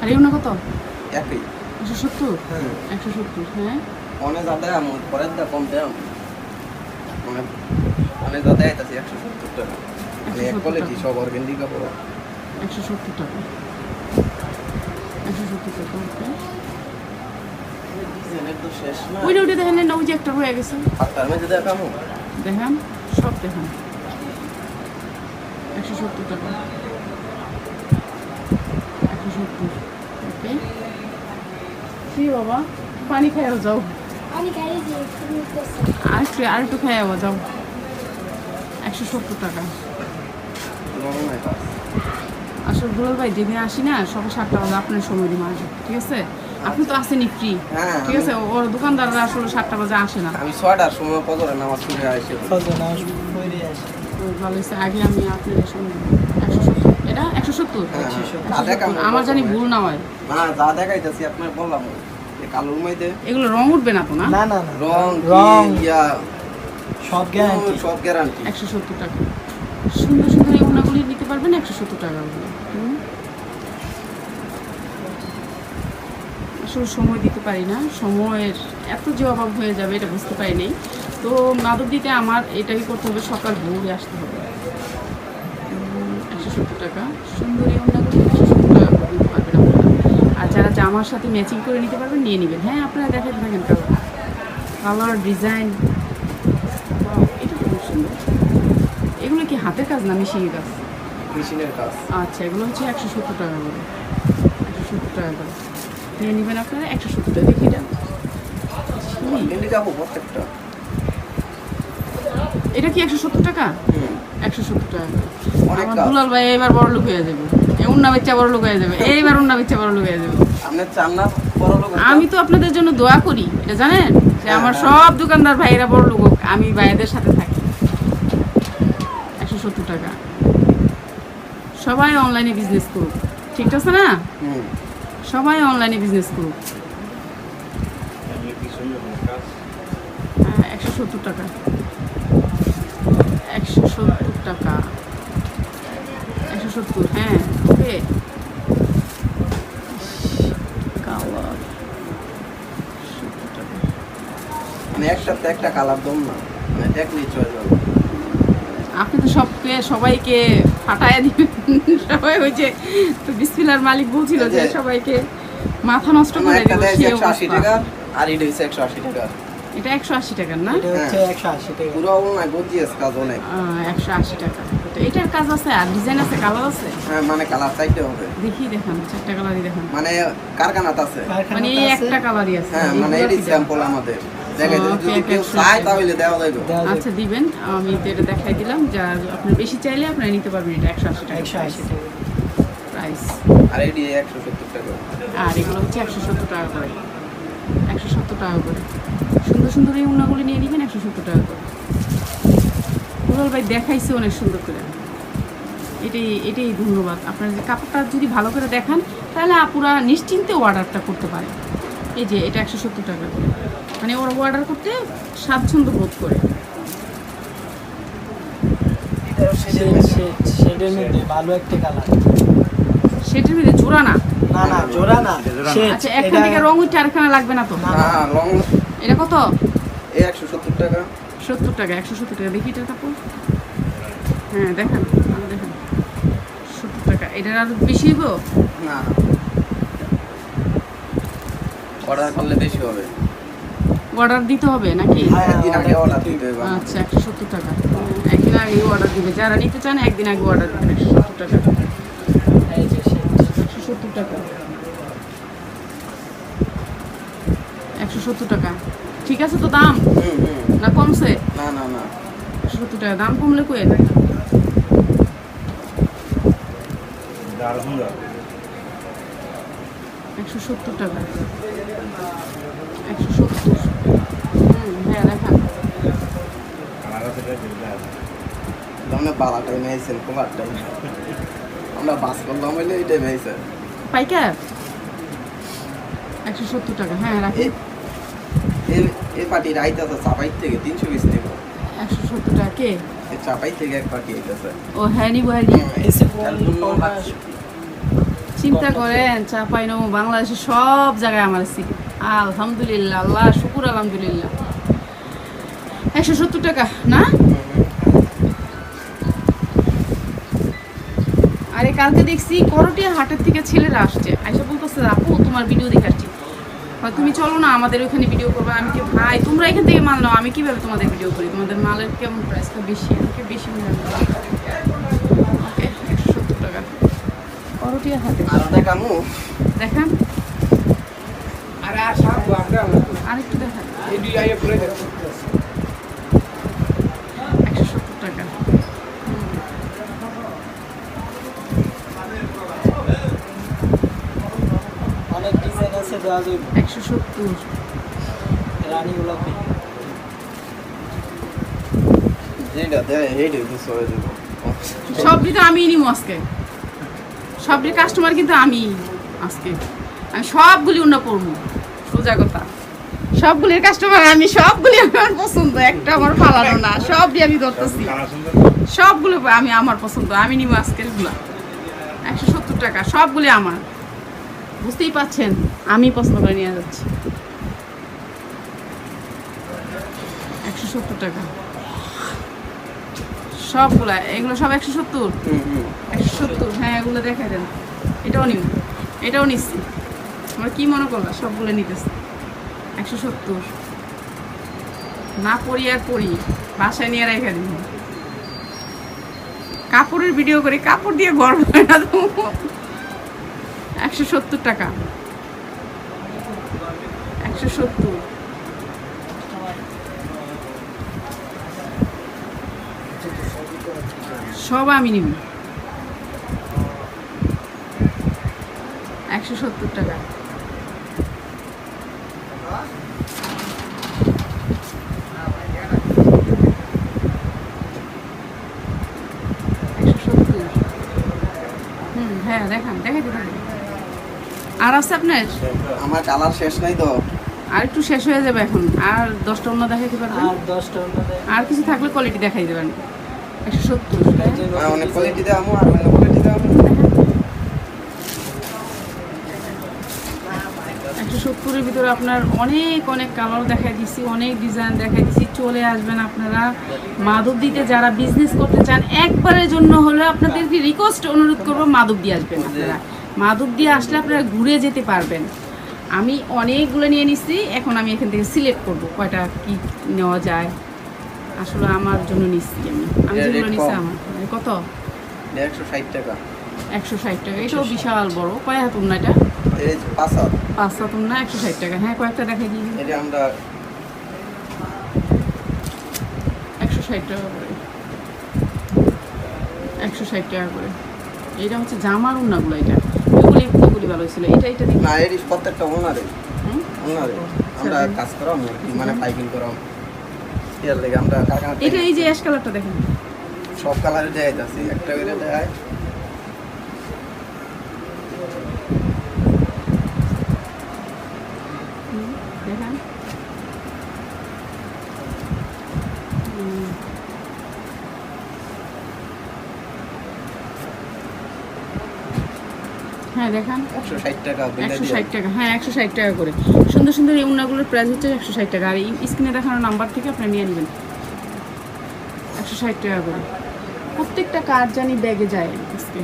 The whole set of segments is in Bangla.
আর এগুলো কত? একই। একশো সত্তর? হ্যাঁ। একশো সত্তর হ্যাঁ? অনেক দেয় আমার পরের দা কম দেয় অনেক যা দেয় একশো সত্তর টাকা। মানে এক 170 কোয়ালিটি। সব অর্গেন্ডি কাপড়। একশো সত্তর টাকা। একশো সত্তর টাকা ওকে। ওইটা ওইটা দেখেন না ওই যে একটা হয়ে গেছে। সাতটার মধ্যে দেখামো দেখেন সব দেখেন। একশো সত্তর টাকা একশো সত্তর ওকে কি বাবা পানি খাইও যাও। আর একটু আর একটু খাইও যাও। একশো সত্তর টাকা। আসলে দুলাল ভাই যেদিন আসি না সকাল সাতটা বাজে আপনার সময় দিন আসবে ঠিক আছে? আপনি তো আসেনি ফ্রি হ্যাঁ ঠিক আছে? ওর দোকানদাররা আসলে সাতটা বাজে আসে না। আমি ছয়টার সময় পদরে নামাজ পড়ে আসি। ভালো হয়েছে। আগে আমি একশো সত্তর এটা একশো সত্তর। হ্যাঁ, একশো সত্তর। আমার জানি ভুল না হয়। না যা দেখাইতেছি আপনার বললাম। কালোর মধ্যে এগুলো রং উঠবে না তো না? না রং রং। ইয়া। সব গ্যারান্টি সব গ্যারান্টি একশো সত্তর টাকা। সুন্দর সুন্দর এই ওনাগুলি নিতে পারবেন একশো সত্তর টাকা হুম। আসলে সময় দিতে পারি না। সময়ের এত যে অভাব হয়ে যাবে এটা বুঝতে পারি নাই। তো মাদক দিতে আমার এটাই করতে হবে সকাল ভোরে আসতে হবে। সত্তর টাকা। সুন্দর এই সত্তর টাকা নিতে পারবেন আপনারা আর যারা জামার সাথে ম্যাচিং করে নিতে পারবেন নিয়ে নেবেন। হ্যাঁ আপনারা দেখেন থাকেন কালার। কালার ডিজাইন এটা খুব সুন্দর। এগুলো কি হাতের কাজ না মেশিনের কাজ? মেশিনের কাজ। আচ্ছা এগুলো হচ্ছে একশো সত্তর টাকা করে। একশো সত্তর টাকা করে। নিয়ে নেবেন আপনারা একশো সত্তর টাকা দেখি এটা। এটা কি একশো সত্তর টাকা। একশো সত্তর টাকা। আমার দুলাল ভাই এবার বড় লোক হয়ে যাবে। উন্না বড় লোক হয়ে যাবে। এইবার উন্না বাচ্চা বড় লোক হয়ে যাবে। আপনার চান না বড় লোক হতে? আমি তো আপনাদের জন্য দোয়া করি এটা জানেন? যে আমার হ্যাঁ, সব দোকানদার ভাইয়েরা বড় লোক আমি ভাইদের সাথে থাকি। একশো সত্তর টাকা। সবাই অনলাইনে বিজনেস করুক। ঠিক আছে না? সবাই অনলাইনে বিজনেস করুক। হ্যাঁ একশো সত্তর টাকা। একশো সত্তর টাকা। একশো সত্তর হ্যাঁ ওকে। কালার মানে একসাথে একটা কালার দম না মানে দেখলেই চলে যাবে। আপনি তো সবকে সবাইকে ফাটায় দিবেন। সবাই ওই যে তো মালিক বলছিল যে সবাইকে মাথা নষ্ট করে একটা দেবো একশো আশি টাকা আর এটা হচ্ছে একশো আশি টাকা। এটা একশো আশি টাকার না? এটা হচ্ছে হ্যাঁ। একশো আশি টাকা। পুরো অনলাইন গজিয়েস কাজ অনেক। একশো আশি টাকা। তো এটার কাজ আছে আর ডিজাইন আছে কালার আছে? হ্যাঁ মানে কালার চাইতে হবে। দেখি দেখান চারটা কালারই দেখান। মানে কারখানাত আছে। মানে এই একটা কালারই আছে হ্যাঁ মানে দেন? স্যাম্পল আমাদের। যাবে। আচ্ছা দিবেন। আমি তো এটা দেখাই দিলাম যা আপনি বেশি চাইলে আপনারা নিতে পারবেন এটা একশো আশি টাকা একশো আশি টাকা। প্রাইস আর এটি একশো সত্তর টাকা। আর এগুলো হচ্ছে একশো সত্তর টাকা করে। একশো সত্তর টাকা করে। সুন্দর সুন্দর এই উন্নাগুলি নিয়ে নেবেন একশো সত্তর টাকা করে। ভাই দেখাইছে অনেক সুন্দর করে। এটাই এটাই ধন্যবাদ। আপনার যে কাপড়টা যদি ভালো করে দেখান তাহলে আপুরা নিশ্চিন্তে অর্ডারটা করতে পারে। এই যে এটা একশো সত্তর টাকা করে। মানে ওরা অর্ডার করতে স্বাচ্ছন্দ্য বোধ করে। সে- সে- শেডের মধ্যে। ভালো একটা কালার সেটার মধ্যে জোড়া না? না না জোড়া না। আচ্ছা একখান থেকে রং উঠে আরেকখানা লাগবে না তো? এটা কত? একশো সত্তর টাকা। সত্তর টাকা একশো সত্তর টাকা। দেখি এটার কাপড় হ্যাঁ দেখান ভালো দেখান। টাকা। এটার আর বেশি হইব? না অর্ডার করলে বেশি হবে। অর্ডার দিতে হবে নাকি? হ্যাঁ, একদিন আগে অর্ডার দিতে হবে। আচ্ছা একশো সত্তর টাকা। একদিন আগে অর্ডার দিবে। যারা নিতে চান একদিন আগে অর্ডার দিবেন একশো সত্তর টাকা। এই যে শেড একশো সত্তর টাকা। একশো সত্তর টাকা। ঠিক আছে তো দাম? হুম হুম। না কমছে? না না না। সত্তর টাকা। দাম কমলে কয়ে একশো সত্তর টাকা। একশো সত্তর। হুম হ্যাঁ দেখান আমরা বাস করলাম হইলে পাইকার? একশো সত্তর টাকা। হ্যাঁ রাখি। আছে চাপাই থেকে তিনশো বিশ থেকে একশো সত্তর টাকা কে চাপাই থেকে এক আইতেছে। ও হ্যাঁ নিবো হ্যাঁ নিবো। চিন্তা করেন চাপাই নৌ বাংলাদেশের সব জায়গায় আমার সিট আলহামদুলিল্লাহ আল্লাহ শুকুর আলহামদুলিল্লাহ। একশো সত্তর টাকা না? আরে কালকে দেখছি করটিয়া হাটের থেকে ছেলেরা আসছে। আইসা বলতেছে আপু তোমার ভিডিও দেখে আসছি। হয় তুমি চলো না আমাদের ওখানে ভিডিও করবে। আমি কি ভাই তোমরা এখান থেকে মাল নাও আমি কীভাবে তোমাদের ভিডিও করি? তোমাদের মালের কেমন প্রাইসটা বেশি আমাকে বেশি মনে হয়। ওকে একশো সত্তর টাকা দেখান। আরেকটু একশো সত্তর টাকা। কাস্টমার কিন্তু আমি আজকে। আমি সবগুলি অন্য করব। সোজা কথা। সবগুলির কাস্টমার আমি, সবগুলি আমার পছন্দ। একটা আমার ফালানো না সবটি আমি ধরতেছি। সবগুলো আমি আমার পছন্দ। আমি নিব আজকেরগুলা। একশো সত্তর টাকা, সবগুলি আমার। বুঝতেই পাচ্ছেন আমি পছন্দ করে নিয়ে যাচ্ছি। একশো সত্তর টাকা। সবগুলা এগুলো সব একশো সত্তর? একশো সত্তর হ্যাঁ এগুলো দেখাই দেন। এটাও নিব এটাও নিচ্ছি। আমরা কি মনে করলা সবগুলো নিতেছি। একশো সত্তর। না পড়ি আর পড়ি বাসায় নিয়ে রেখে দিন কাপড়ের ভিডিও করি কাপড় দিয়ে গরম হয় না তো। একশো সত্তর টাকা। একশো সত্তর। সব আমি নিব। একশো সত্তর টাকা। হ্যাঁ দেখান দেখাইতে থাকুন আর আছে আপনার? আমার কালার শেষ নাই তো। আর একটু শেষ হয়ে যাবে এখন। আর দশটা অন্য দেখাইতে পারবেন? আর দশটা অন্যদের আর কিছু থাকলে কোয়ালিটি দেখাই দেবেন। একশো সত্তর। হ্যাঁ অনেক কোয়ালিটি দেওয়া আর অন্য কোয়ালিটি দেওয়া একশো সত্তরের ভিতরে আপনার অনেক অনেক কালার দেখাই দিছি অনেক ডিজাইন দেখাই দিছি। চলে আসবেন আপনারা মাদক দিতে যারা বিজনেস করতে চান একবারের জন্য হলে আপনাদেরকে রিকোয়েস্ট অনুরোধ করব মাদক দিয়ে আসবেন আপনারা। মাদক দিয়ে আসলে আপনারা ঘুরে যেতে পারবেন। আমি অনেকগুলো নিয়ে নিচ্ছি এখন আমি এখান থেকে সিলেক্ট করব কয়টা কি নেওয়া যায়। আসলে আমার জন্য নিচ্ছি আমি। আমি যেগুলো নিচ্ছি আমার। কত? একশো ষাট টাকা। একশো ষাট টাকা। এটাও বিশাল বড়। কয় হাতুন না এটা? পাঁচ হাত। পাঁচ একশো ষাট টাকা। হ্যাঁ কয়েকটা দেখাই দিই। এটা আমরা একশো ষাট টাকা করে। একশো ষাট টাকা করে। এইটা হচ্ছে জামার উন্নাগুলো এটা। এগুলি এগুলি ভালো ছিল এটা এটা না এর প্রত্যেকটা ওনারে। হুম? ওনারে। আমরা কাজ করাম মানে পাইপিং করাম এর লেগে আমরা কারখানা এটা এই যে অ্যাশ কালারটা দেখেন। সব কালারে দেয় যাচ্ছি একটা করে দেয় দেখেন। হ্যাঁ দেখান। একশো ষাট টাকা একশো ষাট টাকা হ্যাঁ একশো ষাট টাকা করে। সুন্দর সুন্দর এই উন্নাগুলোর প্রাইস হচ্ছে একশো ষাট টাকা। আর এই স্ক্রিনে দেখানো নাম্বার থেকে আপনি নিয়ে নেবেন। একশো ষাট টাকা করে। প্রত্যেকটা কার্ড জানি ব্যাগে যায় আজকে।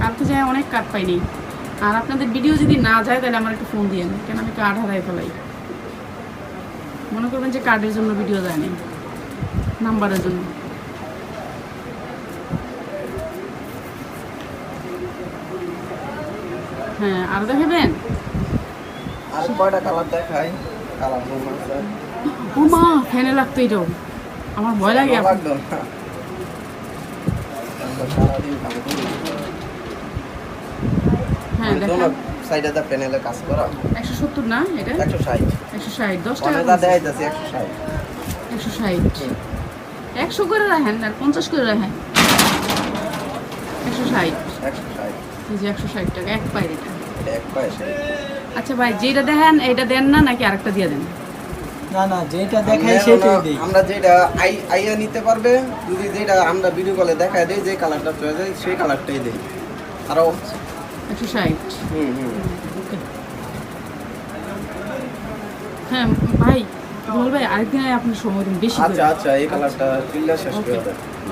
কালকে যায় অনেক কার্ড পাইনি। আর আপনাদের ভিডিও যদি না যায় তাহলে আমার একটু ফোন দিয়ে কেন আমি কার্ড হারাই ফেলাই? মনে করবেন যে কার্ডের জন্য ভিডিও যায়নি নাম্বারের জন্য। হ্যাঁ আর দেখাবেন আর কয়টা কালার দেখাই? কালার ও মা ফ্যানে লাগতো এটাও। আমার ভয় লাগে হ্যাঁ দেখেন সাইডে দা প্যানেলে কাজ করা। 170 না এটা? 160 160 10 টাকা দা দেয় দাসি 160 160 করে রাখেন আর 50 করে রাখেন। 160 160 কেজি একশো ষাট এক পায়ের এটা এক পায়ের আচ্ছা ভাই যেটা দেখেন এটা দেন না নাকি আরেকটা দিয়ে দেন? না না যেটা দেখাই সেটাই দেই। আমরা যেটা আই আইয়া নিতে পারবে যদি যেটা আমরা ভিডিও কলে দেখায় দেই যে কালারটা চয়েস হয় সেই কালারটাই দেই। আরও 160 হুম হুম। হ্যাঁ ভাই বল ভাই আরেকদিন আপনি সময় দিন বেশি আচ্ছা আচ্ছা এই কালারটা চিল্লা শেষ করে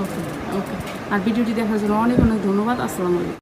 ওকে ওকে আর ভিডিওটি দেখার জন্য অনেক অনেক ধন্যবাদ আসসালামু আলাইকুম।